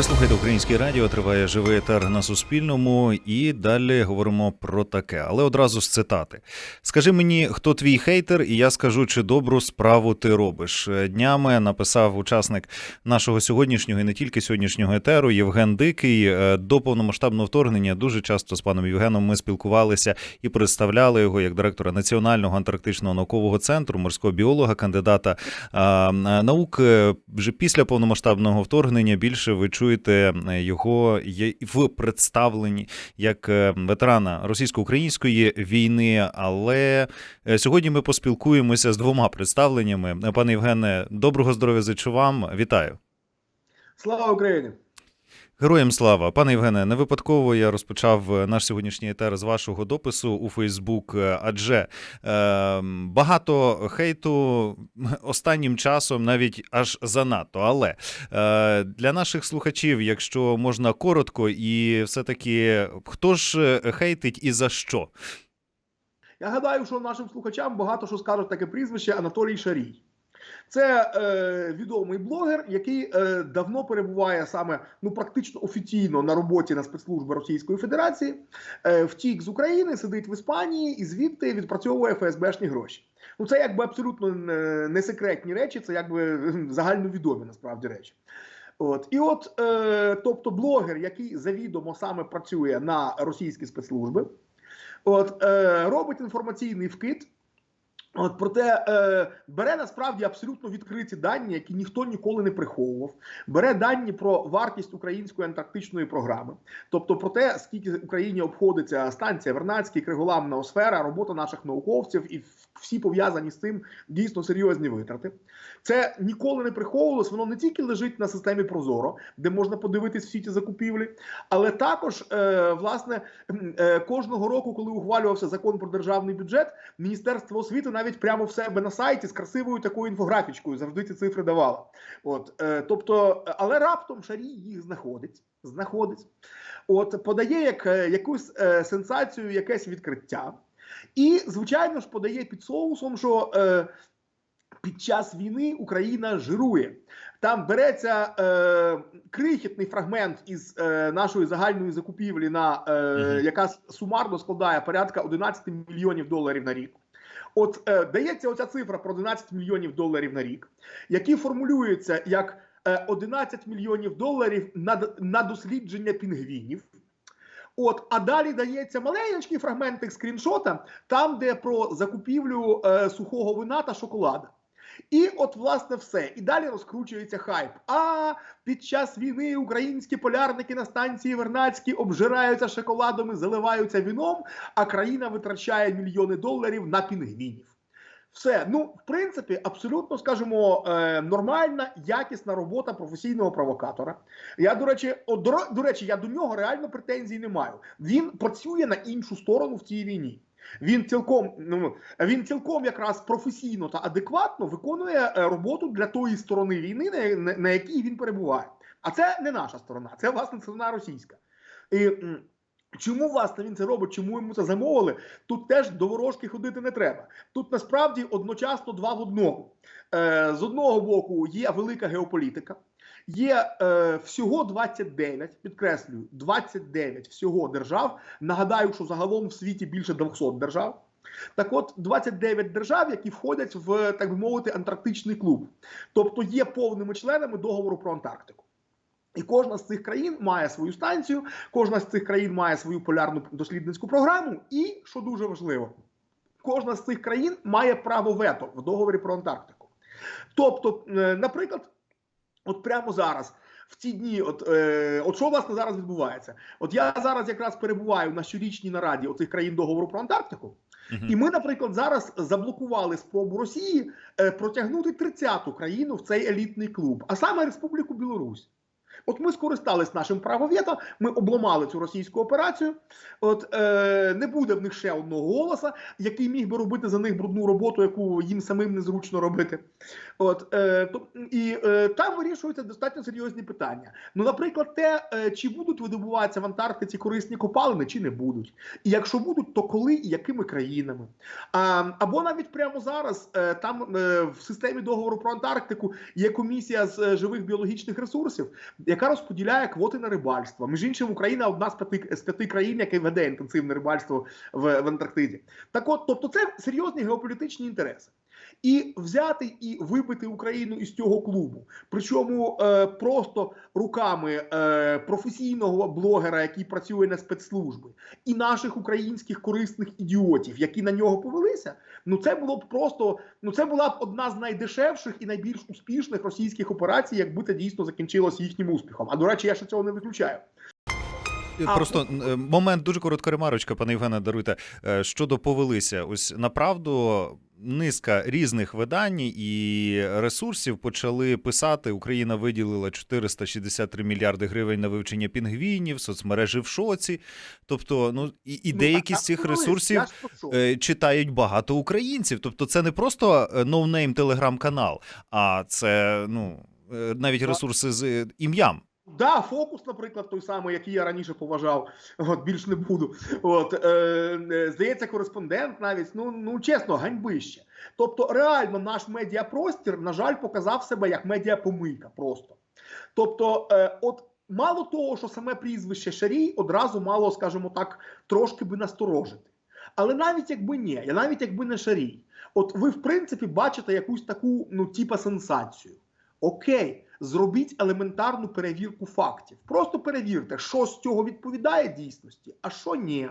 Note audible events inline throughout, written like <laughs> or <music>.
Ви слухаєте українське радіо, триває живий етер на Суспільному, і далі говоримо про таке. Але одразу з цитати. Скажи мені, хто твій хейтер, і я скажу, чи добру справу ти робиш. Днями написав учасник нашого сьогоднішнього і не тільки сьогоднішнього етеру Євген Дикий. Е, До повномасштабного вторгнення дуже часто з паном Євгеном ми спілкувалися і представляли його як директора Національного антарктичного наукового центру, морського біолога, кандидата наук. Е, Вже після повномасштабного вторгнення більше ви чуєте е, його в представленні як е, ветерана російсько-української війни. Але е, сьогодні ми поспілкуємося з двома представленнями. Пане Євгене, доброго здоров'я зичу вам. Вітаю. Слава Україні! Героям слава, пане Євгене, не випадково я розпочав е, наш сьогоднішній етер з вашого допису у Фейсбук, е, адже е, багато хейту останнім часом навіть аж занадто. Але е, для наших слухачів, якщо можна коротко, і все-таки хто ж е, хейтить і за що? Я гадаю, що нашим слухачам багато що скажуть таке прізвище Анатолій Шарій. Це е, відомий блогер, який е, давно перебуває саме ну практично офіційно на роботі на спецслужби Російської Федерації. Е, втік з України, сидить в Іспанії і звідти відпрацьовує ФСБшні гроші. Ну це якби абсолютно не, не секретні речі, це якби загальновідомі насправді речі. От і от, е, тобто, блогер, який завідомо саме працює на російські спецслужби, от е, робить інформаційний вкид. От проте е, бере насправді абсолютно відкриті дані, які ніхто ніколи не приховував. Бере дані про вартість української антарктичної програми, тобто про те, скільки Україні обходиться станція Вернадський, Криголам, Ноосфера, робота наших науковців і всі пов'язані з цим дійсно серйозні витрати. Це ніколи не приховувалось. Воно не тільки лежить на системі Прозоро, де можна подивитись всі ці закупівлі, але також е, власне е, кожного року, коли ухвалювався закон про державний бюджет, міністерство освіти навіть прямо в себе на сайті з красивою такою інфографічкою завжди ці цифри давало. От е, тобто, але раптом Шарій їх знаходить. Знаходить, от подає як е, якусь е, сенсацію, якесь відкриття, і звичайно ж подає під соусом, що е, під час війни Україна жирує. Там береться е, крихітний фрагмент із е, нашої загальної закупівлі, на е, Мгм. яка сумарно складає порядка 11 мільйонів доларів на рік. От е, дається оця цифра про 11 мільйонів доларів на рік, які формулюються як е, 11 мільйонів доларів на, на дослідження пінгвінів. От, а далі дається маленький фрагментик скріншота, там, де про закупівлю е, сухого вина та шоколада. І от, власне, все. І далі розкручується хайп. А під час війни українські полярники на станції Вернацькій обжираються шоколадом і заливаються віном, а країна витрачає мільйони доларів на пінгвінів. Все, ну в принципі, абсолютно скажімо, е, нормальна, якісна робота професійного провокатора. Я до речі, до, речі, я до нього реально претензій не маю. Він працює на іншу сторону в цій війні. Він цілком ну він цілком якраз професійно та адекватно виконує е, роботу для тої сторони війни, на, якій він перебуває. А це не наша сторона, це власне сторона російська. І чому власне він це робить? Чому йому це замовили? Тут теж до ворожки ходити не треба. Тут насправді одночасно два в одному. Е, з одного боку є велика геополітика. Є е, всього 29, підкреслюю, 29 всього держав. Нагадаю, що загалом в світі більше 200 держав. Так от 29 держав, які входять в так би мовити антарктичний клуб, тобто є повними членами договору про Антарктику. І кожна з цих країн має свою станцію, кожна з цих країн має свою полярну дослідницьку програму, і що дуже важливо, кожна з цих країн має право вето в договорі про Антарктику. Тобто, е, наприклад, от прямо зараз. В ці дні, от е, от що власне зараз відбувається? От я зараз якраз перебуваю на щорічній нараді оцих країн договору про Антарктику, Мгм. і ми, наприклад, зараз заблокували спробу Росії е, протягнути 30-ту країну в цей елітний клуб, а саме Республіку Білорусь. От ми скористались нашим правом ми обламали цю російську операцію. От е, не буде в них ще одного голоса, який міг би робити за них брудну роботу, яку їм самим незручно робити. От е, то і е, там вирішуються достатньо серйозні питання. Ну, наприклад, те, е, чи будуть видобуватися в Антарктиці корисні копалини, чи не будуть. І якщо будуть, то коли і якими країнами? А, або навіть прямо зараз е, там е, в системі договору про Антарктику є комісія з е, живих біологічних ресурсів, яка розподіляє квоти на рибальство. Між іншим, Україна одна з п'яти з п'яти країн, яка веде інтенсивне рибальство в, в Антарктиді. Так, от, тобто, це серйозні геополітичні інтереси. І взяти і вибити Україну із цього клубу, причому е, просто руками е, професійного блогера, який працює на спецслужби, і наших українських корисних ідіотів, які на нього повелися. Ну це було б просто ну це була б одна з найдешевших і найбільш успішних російських операцій, якби це дійсно закінчилось їхнім успіхом. А до речі, я ще цього не виключаю. А, Просто е, момент дуже коротка ремарочка, пане Євгене, даруйте. Е, Щодо повелися, ось направду низка різних видань і ресурсів почали писати. Україна виділила 463 мільярди гривень на вивчення пінгвінів, соцмережі в шоці. Тобто, ну і, і Ну, деякі з цих ресурсів що? е, читають багато українців. Тобто, це не просто е, ноунейм телеграм-канал, а це ну е, навіть ресурси з е, ім'ям. Да, фокус, наприклад, той самий, який я раніше поважав, от більш не буду. От е, е, здається, кореспондент навіть ну ну чесно, ганьбище. Тобто, реально, наш медіапростір, на жаль, показав себе як медіапомийка просто. Тобто, е, от мало того, що саме прізвище Шарій одразу мало, скажімо так, трошки би насторожити. Але навіть якби ні, я навіть якби не Шарій, от ви в принципі бачите якусь таку, ну, типа сенсацію. Окей, зробіть елементарну перевірку фактів. Просто перевірте, що з цього відповідає дійсності, а що ні.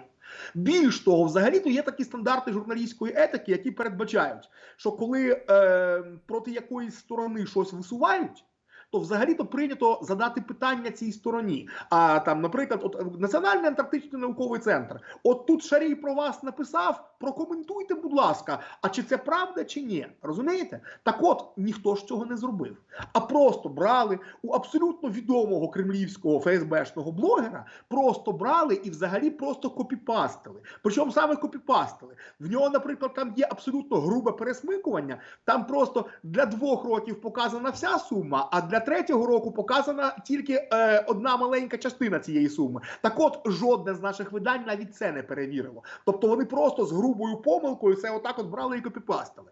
Більш того, взагалі-то є такі стандарти журналістської етики, які передбачають, що коли е, проти якоїсь сторони щось висувають. То взагалі-то прийнято задати питання цій стороні. А там, наприклад, от Національний антарктичний науковий центр. От тут Шарій про вас написав. Прокоментуйте, будь ласка, а чи це правда, чи ні? Розумієте? Так от ніхто ж цього не зробив. А просто брали у абсолютно відомого кремлівського ФСБшного блогера, просто брали і взагалі просто копіпастили. Причому саме копіпастили. В нього, наприклад, там є абсолютно грубе пересмикування. Там просто для двох років показана вся сума, а для третього року показана тільки е, одна маленька частина цієї суми. Так от жодне з наших видань навіть це не перевірило. Тобто вони просто з грубою помилкою це отак от брали і копіпастили.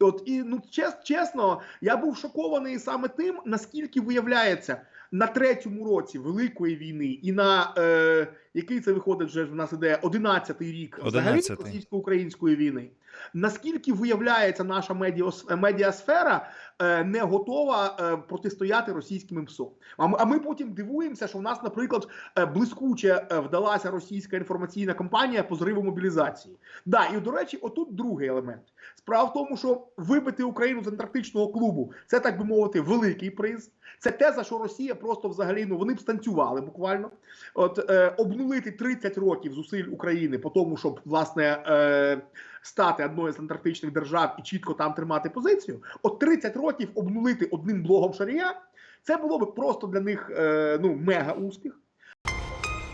От і ну чес, чесно, я був шокований саме тим, наскільки виявляється на третьому році Великої війни і на е, який це виходить вже в нас іде 11-й рік взагалі 11-й. російсько-української війни. Наскільки виявляється наша медіасфера е, не готова е, протистояти російським МСО? А ми, потім дивуємося, що в нас, наприклад, е, блискуче вдалася російська інформаційна кампанія по зриву мобілізації. Да, і до речі, отут другий елемент. Справа в тому, що вибити Україну з антарктичного клубу це так би мовити великий приз. Це те, за що Росія просто взагалі ну вони б станцювали буквально. От е, обнулити 30 років зусиль України по тому, щоб власне е, стати одною з антарктичних держав і чітко там тримати позицію. От 30 років обнулити одним блогом Шарія, це було б просто для них е, ну мега успіх.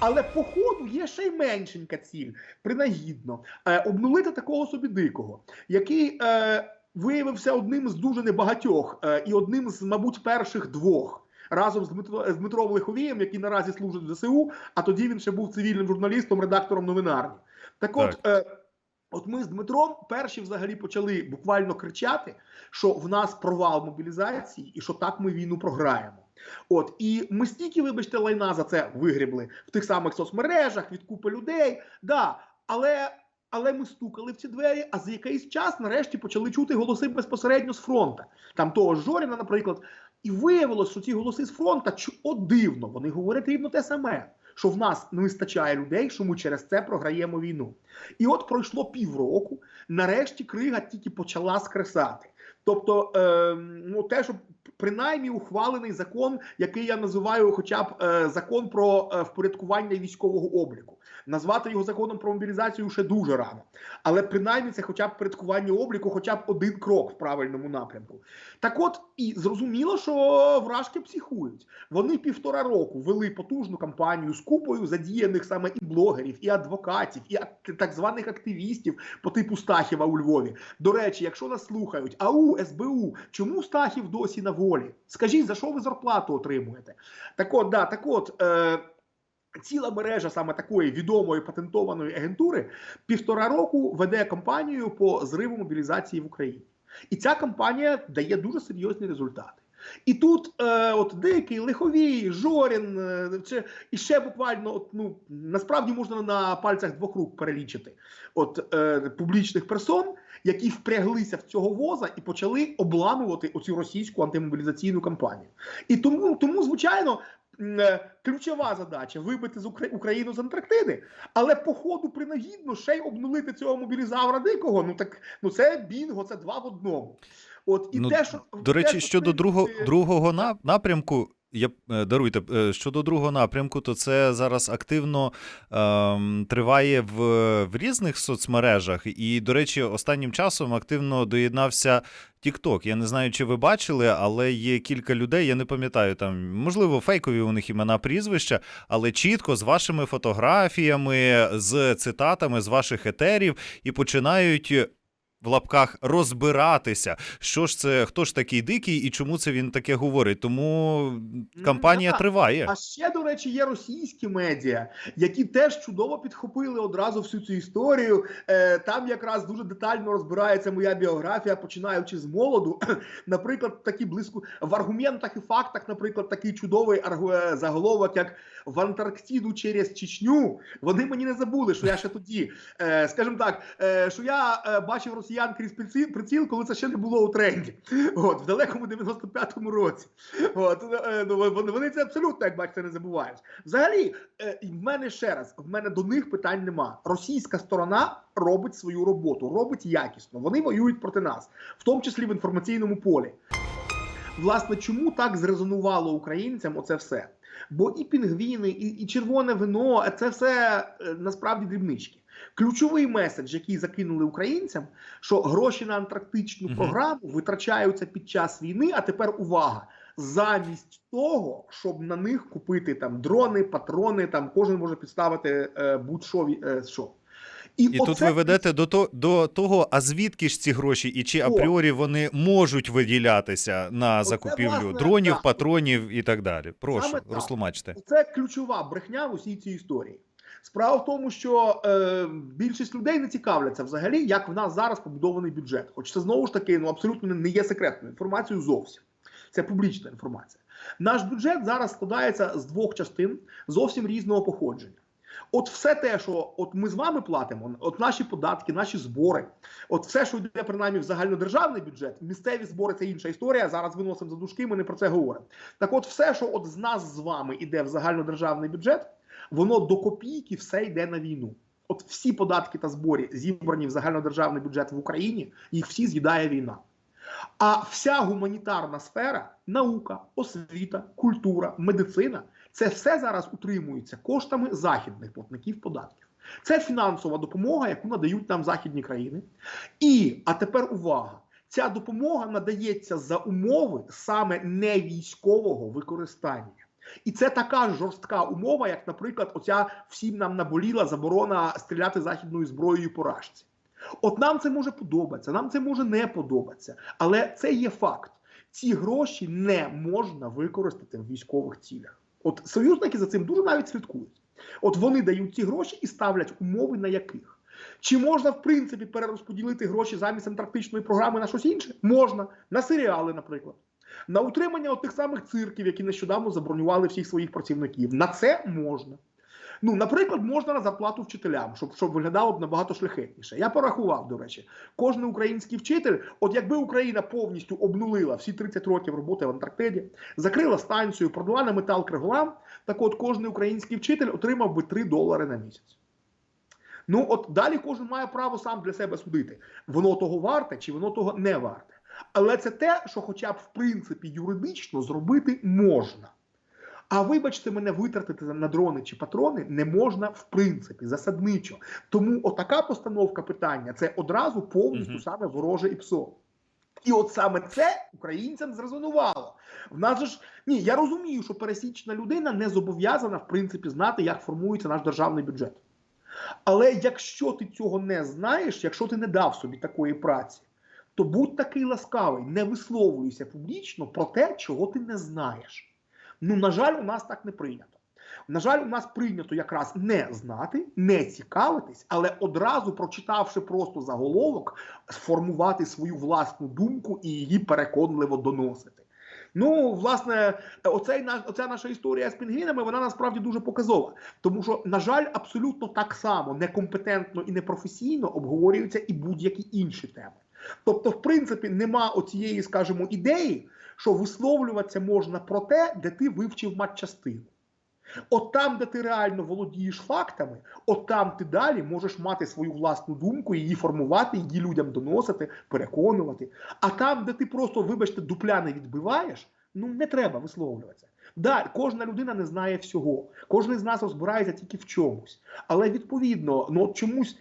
Але по ходу є ще й меншенька ціль, принагідно е, обнулити такого собі дикого, який е, виявився одним з дуже небагатьох е, і одним з, мабуть, перших двох. Разом з Дмитро з Дмитром Лиховієм, який наразі служить в ЗСУ, а тоді він ще був цивільним журналістом, редактором новинарні. Так от, е, от ми з Дмитром перші взагалі почали буквально кричати, що в нас провал мобілізації і що так ми війну програємо. От і ми стільки, вибачте, лайна за це вигрібли в тих самих соцмережах від купи людей. Да, але. Але ми стукали в ці двері, а за якийсь час нарешті почали чути голоси безпосередньо з фронту. Там того Жоріна, наприклад, і виявилось, що ці голоси з фронту, чу- от дивно, вони говорять рівно те саме, що в нас не вистачає людей, що ми через це програємо війну. І от пройшло півроку, нарешті крига тільки почала скресати. Тобто, е, ну те, що принаймні ухвалений закон, який я називаю, хоча б е, закон про е, впорядкування військового обліку. Назвати його законом про мобілізацію ще дуже рано, але принаймні це хоча б впорядкування обліку, хоча б один крок в правильному напрямку. Так от і зрозуміло, що вражки психують. Вони півтора року вели потужну кампанію з купою задіяних саме і блогерів, і адвокатів, і так званих активістів по типу Стахіва у Львові. До речі, якщо нас слухають, АУ, СБУ, чому Стахів досі на волі? Скажіть, за що ви зарплату отримуєте? Так от, да, так от. Е- Ціла мережа саме такої відомої патентованої агентури півтора року веде кампанію по зриву мобілізації в Україні. І ця кампанія дає дуже серйозні результати. І тут е, от Дикий, Лиховій, Жорін, це і ще буквально, от, ну насправді можна на пальцях двох рук перелічити от е, публічних персон, які впряглися в цього воза і почали обламувати оцю російську антимобілізаційну кампанію. І тому, тому звичайно. Е, Ключова задача вибити з Украї Україну з Антарктиди, але по ходу принагідно ще й обнулити цього мобілізавра дикого. Ну так ну це бінго, це два в одному. От і Ну, те, що До те, речі, що щодо ти- другого, другого на- напрямку, я е, даруйте, е, щодо другого напрямку, то це зараз активно ем, триває в, в різних соцмережах. І, до речі, останнім часом активно доєднався TikTok. Я не знаю, чи ви бачили, але є кілька людей, я не пам'ятаю там, можливо, фейкові у них імена прізвища, але чітко з вашими фотографіями, з цитатами з ваших етерів і починають. В лапках розбиратися, що ж це, хто ж такий дикий і чому це він таке говорить. Тому кампанія да. триває. А ще, до речі, є російські медіа, які теж чудово підхопили одразу всю цю історію. Е, там якраз дуже детально розбирається моя біографія, починаючи з молоду. <clears throat> Наприклад, такі близько в аргументах і фактах, наприклад, такий чудовий е, заголовок, як в Антарктиду через Чечню. Вони мені не забули, що я ще тоді, е, скажімо так, що я бачив росіян крізь приціл, коли це ще не було у тренді. От в далекому 95-му році. От ну, вони, це абсолютно, як бачите, не забувають. Взагалі, е, в мене ще раз, в мене до них питань нема. Російська сторона робить свою роботу, робить якісно. Вони воюють проти нас, в тому числі в інформаційному полі. Власне, чому так зрезонувало українцям оце все? Бо і пінгвіни, і, і червоне вино це все е, насправді дрібнички. Ключовий меседж, який закинули українцям, що гроші на антарктичну програму витрачаються під час війни. А тепер увага! Замість того, щоб на них купити там дрони, патрони, там кожен може підставити е, будь-що е, що. І оце тут ви ведете до, то, до того, а звідки ж ці гроші, і чи апріорі вони можуть виділятися на Оце, закупівлю власне, дронів, так. патронів і так далі. Прошу, Саме так. Це ключова брехня в усій цій історії. Справа в тому, що е, більшість людей не цікавляться взагалі, як в нас зараз побудований бюджет. Хоч це знову ж таки ну абсолютно не є секретною інформацією зовсім. Це публічна інформація. Наш бюджет зараз складається з двох частин зовсім різного походження. От все те, що от ми з вами платимо, от наші податки, наші збори, от все, що йде принаймні в загальнодержавний бюджет, місцеві збори це інша історія. Зараз виносимо за дужки, ми не про це говоримо. Так, от, все, що от з нас з вами йде в загальнодержавний бюджет, воно до копійки все йде на війну. От всі податки та збори зібрані в загальнодержавний бюджет в Україні, їх всі з'їдає війна. А вся гуманітарна сфера, наука, освіта, культура, медицина це все зараз утримується коштами західних платників податків. Це фінансова допомога, яку надають нам західні країни. І, а тепер увага, ця допомога надається за умови саме не військового використання. І це така жорстка умова, як, наприклад, оця всім нам наболіла заборона стріляти західною зброєю по рашці. От нам це може подобатися, нам це може не подобатися, але це є факт. Ці гроші не можна використати в військових цілях. От союзники за цим дуже навіть слідкують. От вони дають ці гроші і ставлять умови на яких. Чи можна в принципі перерозподілити гроші замість антарктичної програми на щось інше? Можна на серіали, наприклад, на утримання тих самих цирків, які нещодавно забронювали всіх своїх працівників. На це можна. Ну, наприклад, можна на зарплату вчителям, щоб щоб виглядало б набагато шляхетніше. Я порахував, до речі, кожен український вчитель, от якби Україна повністю обнулила всі 30 років роботи в Антарктиді, закрила станцію, продала на метал криголам, так от кожен український вчитель отримав би 3 долари на місяць. Ну, от далі кожен має право сам для себе судити, воно того варте чи воно того не варте. Але це те, що, хоча б в принципі юридично зробити можна. А вибачте, мене витратити на дрони чи патрони не можна в принципі засадничо. Тому отака постановка питання це одразу повністю саме вороже і псо. І от саме це українцям зрезонувало. В нас же ж ні, я розумію, що пересічна людина не зобов'язана в принципі знати, як формується наш державний бюджет. Але якщо ти цього не знаєш, якщо ти не дав собі такої праці, то будь такий ласкавий, не висловлюйся публічно про те, чого ти не знаєш. Ну, на жаль, у нас так не прийнято. На жаль, у нас прийнято якраз не знати, не цікавитись, але одразу, прочитавши просто заголовок, сформувати свою власну думку і її переконливо доносити. Ну, власне, оцей оця наша історія з пінгвінами, вона насправді дуже показова, тому що, на жаль, абсолютно так само некомпетентно і непрофесійно обговорюються і будь-які інші теми. Тобто, в принципі, нема оцієї, скажімо, ідеї, що висловлюватися можна про те, де ти вивчив матчастину. От там, де ти реально володієш фактами, от там ти далі можеш мати свою власну думку, її формувати, її людям доносити, переконувати. А там, де ти просто, вибачте, дупля не відбиваєш, ну не треба висловлюватися. Да, кожна людина не знає всього, кожен з нас розбирається тільки в чомусь. Але відповідно, ну от чомусь.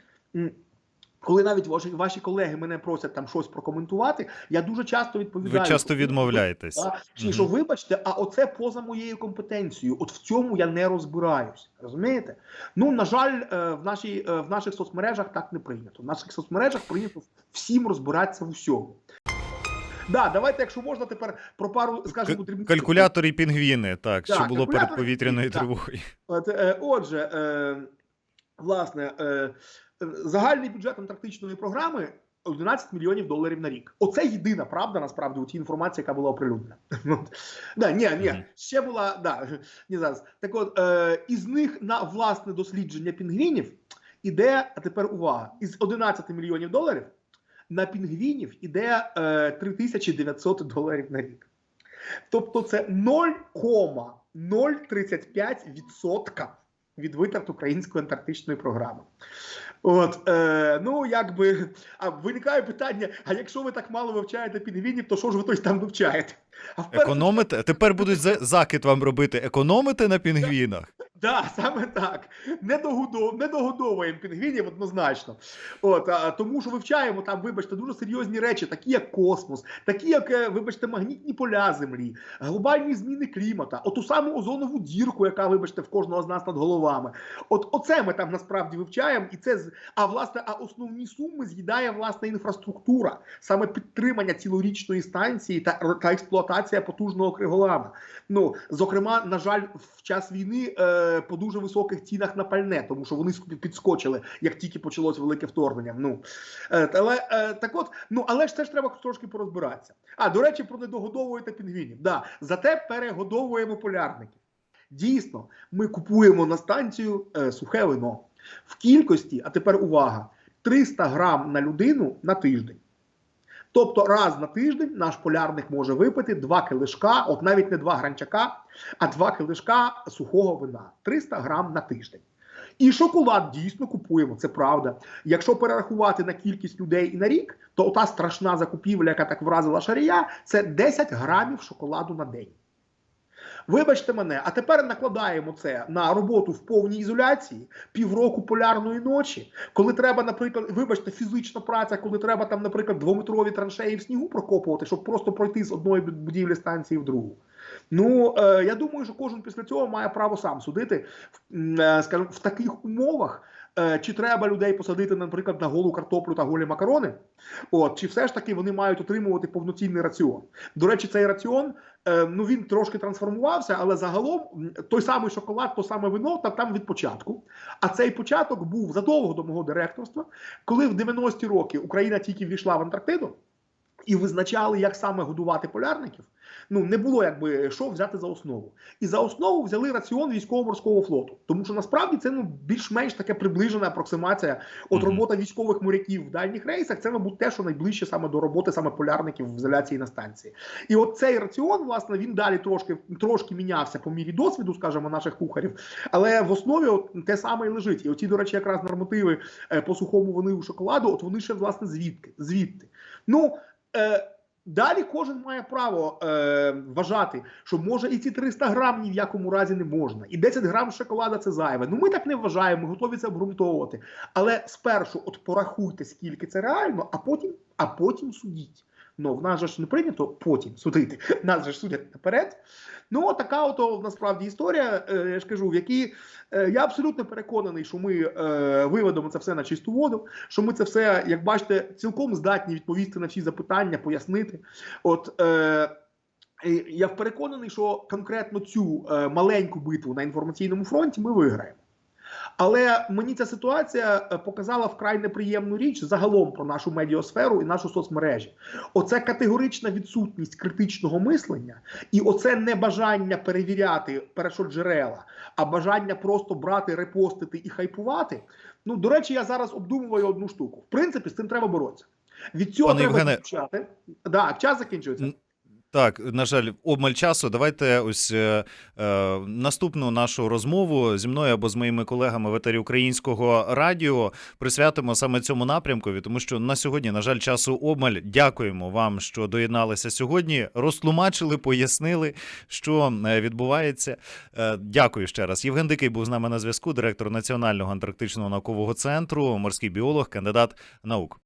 Коли навіть ваші, ваші колеги мене просять там щось прокоментувати, я дуже часто Ви часто відмовляєтесь. Чи що вибачте, а оце поза моєю компетенцією. От в цьому я не розбираюсь. Розумієте? Ну на жаль, е, в нашій е, в наших соцмережах так не прийнято. В наших соцмережах прийнято всім розбиратися в усьому. Да, давайте, якщо можна, тепер про пару скажімо дрібних. Калькулятор і пінгвіни, так, Так, що було перед повітряною тривогою. Е, Отже, е, власне, е, загальний бюджет антарктичної програми 11 мільйонів доларів на рік. Оце єдина правда, насправді, у тій інформації, яка була оприлюднена. <laughs> Да, ні, ні, ще була, да, <laughs> ні зараз. Так от, е, із них на власне дослідження пінгвінів іде, а тепер увага, із 11 мільйонів доларів на пінгвінів іде е, 3900 доларів на рік. Тобто це 0,035% від витрат української антарктичної програми. От, е, ну, якби, а виникає питання: а якщо ви так мало вивчаєте пінгвінів, то що ж ви той там вивчаєте? А вперше... Економите? Тепер будуть за- закид вам робити. Економити на пінгвінах? Да, <laughs> саме так. Не, догодов, не догодовуємо пінгвінів однозначно. От, а, тому що вивчаємо там, вибачте, дуже серйозні речі, такі як космос, такі як, е, вибачте, магнітні поля Землі, глобальні зміни клімата, оту саму озонову дірку, яка, вибачте, в кожного з нас над головами. От оце ми там насправді вивчаємо, і це а власне, а основні суми з'їдає власне інфраструктура, саме підтримання цілорічної станції та, та експлуатація потужного криголама. Ну, зокрема, на жаль, в час війни е, по дуже високих цінах на пальне, тому що вони підскочили, як тільки почалось велике вторгнення. Ну е, але е, так от, ну але ж це ж треба трошки порозбиратися. А до речі, про недогодовуєте пінгвінів. Да, зате перегодовуємо полярників. Дійсно, ми купуємо на станцію е, сухе вино в кількості, а тепер увага: 300 грам на людину на тиждень. Тобто раз на тиждень наш полярник може випити два килишка, от навіть не два гранчака, а два килишка сухого вина 300 грам на тиждень. І шоколад дійсно купуємо, це правда. Якщо перерахувати на кількість людей і на рік, то та страшна закупівля, яка так вразила шарія, це 10 грамів шоколаду на день. Вибачте мене, а тепер накладаємо це на роботу в повній ізоляції, півроку полярної ночі, коли треба, наприклад, вибачте, фізична праця, коли треба там, наприклад, двометрові траншеї в снігу прокопувати, щоб просто пройти з одної будівлі станції в другу. Ну е, я думаю, що кожен після цього має право сам судити, е, скажімо, в таких умовах. Е, Чи треба людей посадити, наприклад, на голу картоплю та голі макарони? От чи все ж таки вони мають отримувати повноцінний раціон? До речі, цей раціон е, ну він трошки трансформувався, але загалом той самий шоколад, то саме вино, та там від початку. А цей початок був задовго до мого директорства, коли в 90-ті роки Україна тільки ввійшла в Антарктиду. І визначали, як саме годувати полярників. Ну не було якби що взяти за основу. І за основу взяли раціон військово-морського флоту. Тому що насправді це ну більш-менш таке приближена апроксимація. От робота військових моряків в дальніх рейсах це, мабуть, те, що найближче саме до роботи саме полярників в ізоляції на станції. І от цей раціон, власне, він далі трошки трошки мінявся по мірі досвіду, скажімо, наших кухарів. Але в основі от, те саме і лежить. І оці, до речі, якраз нормативи е, по сухому виниву шоколаду, от вони ще власне звідки звідти. Ну е, далі кожен має право е, вважати, що може і ці 300 грам ні в якому разі не можна, і 10 грам шоколада це зайве. Ну ми так не вважаємо, ми готові це обґрунтовувати. Але спершу от порахуйте, скільки це реально, а потім, а потім судіть. Ну, в нас же ж не прийнято потім судити. <laughs> Нас же ж судять наперед. Ну, така ото насправді історія, е, я ж кажу, в якій е, я абсолютно переконаний, що ми е, виведемо це все на чисту воду, що ми це все, як бачите, цілком здатні відповісти на всі запитання, пояснити. От я переконаний, що конкретно цю маленьку битву на інформаційному фронті ми виграємо. Але мені ця ситуація е, показала вкрай неприємну річ загалом про нашу медіосферу і нашу соцмережі. Оце категорична відсутність критичного мислення і оце небажання перевіряти першоджерела, а бажання просто брати, репостити і хайпувати. Ну, до речі, я зараз обдумую одну штуку. В принципі, з цим треба боротися. Від цього Пане треба Євгене. Да, час закінчується. Так, на жаль, обмаль часу. Давайте ось е, е, наступну нашу розмову зі мною або з моїми колегами в етері українського радіо присвятимо саме цьому напрямкові, тому що на сьогодні, на жаль, часу обмаль. Дякуємо вам, що доєдналися сьогодні. Розтлумачили, пояснили, що е, відбувається. Е, дякую ще раз. Євген Дикий був з нами на зв'язку, директор Національного антарктичного наукового центру, морський біолог, кандидат наук.